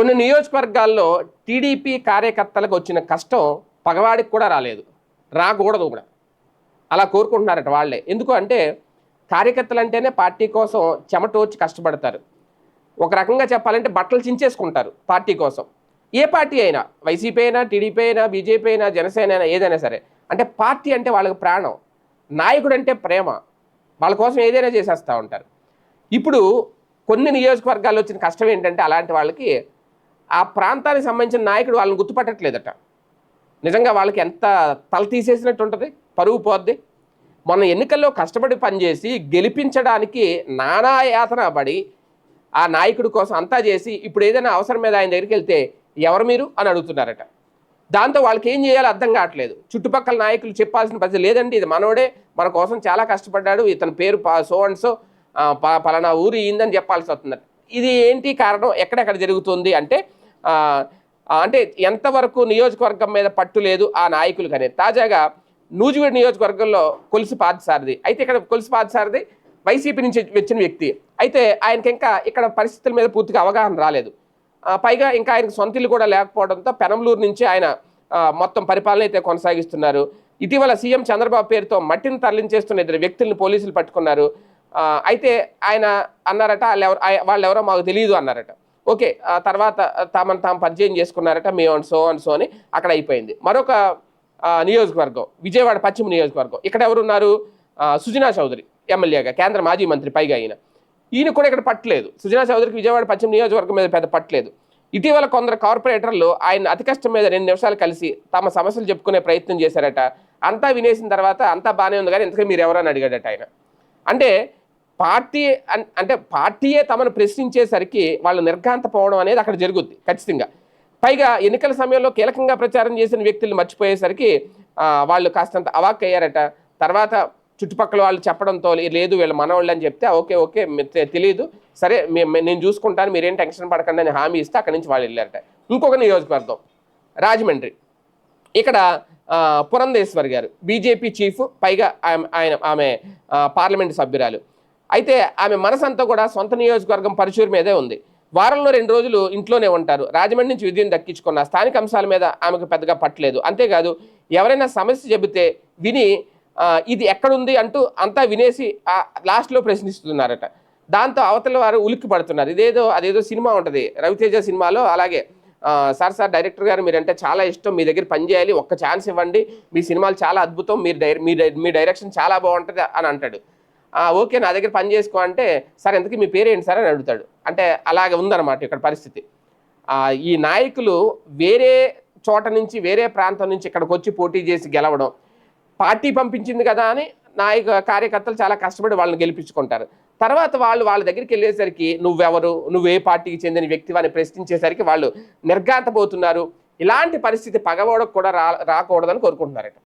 కొన్ని నియోజకవర్గాల్లో టీడీపీ కార్యకర్తలకు వచ్చిన కష్టం పగవాడికి కూడా రాలేదు. రాకూడదు కూడా. అలా కోరుకుంటున్నారట వాళ్ళే. ఎందుకు అంటే కార్యకర్తలు అంటేనే పార్టీ కోసం చెమటోచి కష్టపడతారు. ఒక రకంగా చెప్పాలంటే బట్టలు చించేసుకుంటారు పార్టీ కోసం. ఏ పార్టీ అయినా వైసీపీ అయినా టీడీపీ అయినా బీజేపీ అయినా జనసేన అయినా ఏదైనా సరే. అంటే పార్టీ అంటే వాళ్ళకి ప్రాణం. నాయకుడు అంటే ప్రేమ. వాళ్ళ కోసం ఏదైనా చేసేస్తూ ఉంటారు. ఇప్పుడు కొన్ని నియోజకవర్గాల్లో వచ్చిన కష్టం ఏంటంటే అలాంటి వాళ్ళకి ఆ ప్రాంతానికి సంబంధించిన నాయకుడు వాళ్ళని గుర్తుపట్టట్లేదట. నిజంగా వాళ్ళకి ఎంత తల తీసేసినట్టు ఉంటుంది? పరువు పోద్ది. మొన్న ఎన్నికల్లో కష్టపడి పనిచేసి గెలిపించడానికి నానా యాతన పడి ఆ నాయకుడి కోసం అంతా చేసి ఇప్పుడు ఏదైనా అవసరం మీద ఆయన దగ్గరికి వెళ్తే ఎవరు మీరు అని అడుగుతున్నారట. దాంతో వాళ్ళకి ఏం చేయాలో అర్థం కావట్లేదు. చుట్టుపక్కల నాయకులు చెప్పాల్సిన పరిస్థితి లేదండి. ఇది మనోడే మన కోసం చాలా కష్టపడ్డాడు. ఇతని పేరు సో అండ్ సో ప- పలానా ఊరు ఇందని చెప్పాల్సి వస్తుంది ఇది ఏంటి కారణం? ఎక్కడెక్కడ జరుగుతుంది? అంటే అంటే ఎంతవరకు నియోజకవర్గం మీద పట్టు లేదు ఆ నాయకులు కానీ. తాజాగా నూజివీడు నియోజకవర్గంలో కొలుసు పాదసారథి అయితే ఇక్కడ కొలుసు పాదసారథి వైసీపీ నుంచి వచ్చిన వ్యక్తి. అయితే ఆయనకి ఇంకా ఇక్కడ పరిస్థితుల మీద పూర్తిగా అవగాహన రాలేదు. పైగా ఇంకా ఆయనకు సొంత ఇల్లు కూడా లేకపోవడంతో పెనంలూరు నుంచి ఆయన మొత్తం పరిపాలన అయితే కొనసాగిస్తున్నారు. ఇటీవల సీఎం చంద్రబాబు పేరుతో మట్టిని తరలించేస్తున్న ఇద్దరు వ్యక్తులను పోలీసులు పట్టుకున్నారు. అయితే ఆయన అన్నారట వాళ్ళు ఎవరో మాకు తెలియదు అన్నారట. ఓకే ఆ తర్వాత తామను తాము పరిచయం చేసుకున్నారట మేము అండ్ సో అండ్ సో అని అక్కడ అయిపోయింది. మరొక నియోజకవర్గం విజయవాడ పశ్చిమ నియోజకవర్గం. ఇక్కడ ఎవరున్నారు? సుజనా చౌదరి ఎమ్మెల్యేగా కేంద్ర మాజీ మంత్రి పైగా ఆయన ఈయన కూడా ఇక్కడ పట్టలేదు. సుజనా చౌదరికి విజయవాడ పశ్చిమ నియోజకవర్గం మీద పెద్ద పట్టలేదు. ఇటీవల కొందరు కార్పొరేటర్లు ఆయన అతి కష్టం మీద రెండు నిమిషాలు కలిసి తమ సమస్యలు చెప్పుకునే ప్రయత్నం చేశారట. అంతా వినేసిన తర్వాత అంతా బాగానే ఉంది కానీ ఇంతకీ మీరు ఎవరని అడిగాడట ఆయన. అంటే పార్టీ అన్- అంటే పార్టీయే తమను ప్రశ్నించేసరికి వాళ్ళు నిర్ఘాంత పోవడం అనేది అక్కడ జరుగుద్ది ఖచ్చితంగా. పైగా ఎన్నికల సమయంలో కీలకంగా ప్రచారం చేసిన వ్యక్తులు మర్చిపోయేసరికి వాళ్ళు కాస్తంత అవాక్ అయ్యారట. తర్వాత చుట్టుపక్కల వాళ్ళు చెప్పడంతో లేదు వీళ్ళు మనవాళ్ళు అని చెప్తే ఓకే ఓకే తెలియదు సరే నేను చూసుకుంటాను మీరేం టెన్షన్ పడకండి అని హామీ ఇస్తే అక్కడి నుంచి వాళ్ళు వెళ్ళారట. ఇంకొక నియోజకవర్గం రాజమండ్రి. ఇక్కడ పురంధేశ్వర్ గారు బీజేపీ చీఫ్ పైగా ఆమె ఆయన ఆమె పార్లమెంటు పార్లమెంట్ సభ్యురాలు. అయితే ఆమె మనసంతా కూడా సొంత నియోజకవర్గం పరుచూరు మీదే ఉంది. వారంలో రెండు రోజులు ఇంట్లోనే ఉంటారు. రాజమండ్రి నుంచి విద్యను దక్కించుకున్న స్థానిక అంశాల మీద ఆమెకు పెద్దగా పట్టలేదు. అంతేకాదు ఎవరైనా సమస్య చెబితే విని ఇది ఎక్కడుంది అంటూ అంతా వినేసి లాస్ట్లో ప్రశ్నిస్తున్నారట. దాంతో అవతల వారు ఉలిక్కి పడుతున్నారు. ఇదేదో అదేదో సినిమా ఉంటుంది. రవితేజ సినిమాలో అలాగే సార్ సార్ డైరెక్టర్ గారు మీరంటే చాలా ఇష్టం. మీ దగ్గర పని చేయాలి ఒక్క ఛాన్స్ ఇవ్వండి. మీ సినిమాలు చాలా అద్భుతం. మీరు డై మీ డై- మీ డైరెక్షన్ చాలా బాగుంటుంది అని అంటాడు. ఓకే నా దగ్గర పని చేసుకో అంటే సార్ ఎంతకీ మీ పేరు సార్? అని అడుగుతాడు. అంటే అలాగే ఉందన్నమాట ఇక్కడ పరిస్థితి. ఈ నాయకులు వేరే చోట నుంచి వేరే ప్రాంతం నుంచి ఇక్కడికి వచ్చి పోటీ చేసి గెలవడం పార్టీ పంపించింది కదా అని నాయక కార్యకర్తలు చాలా కష్టపడి వాళ్ళని గెలిపించుకుంటారు. తర్వాత వాళ్ళు వాళ్ళ దగ్గరికి వెళ్ళేసరికి నువ్వెవరు? నువ్వు ఏ పార్టీకి చెందిన వ్యక్తి అని ప్రశ్నించేసరికి వాళ్ళు నిర్ఘాంతపోతున్నారు. ఇలాంటి పరిస్థితి పగవోడకు కూడా రా రాకూడదని కోరుకుంటున్నారట.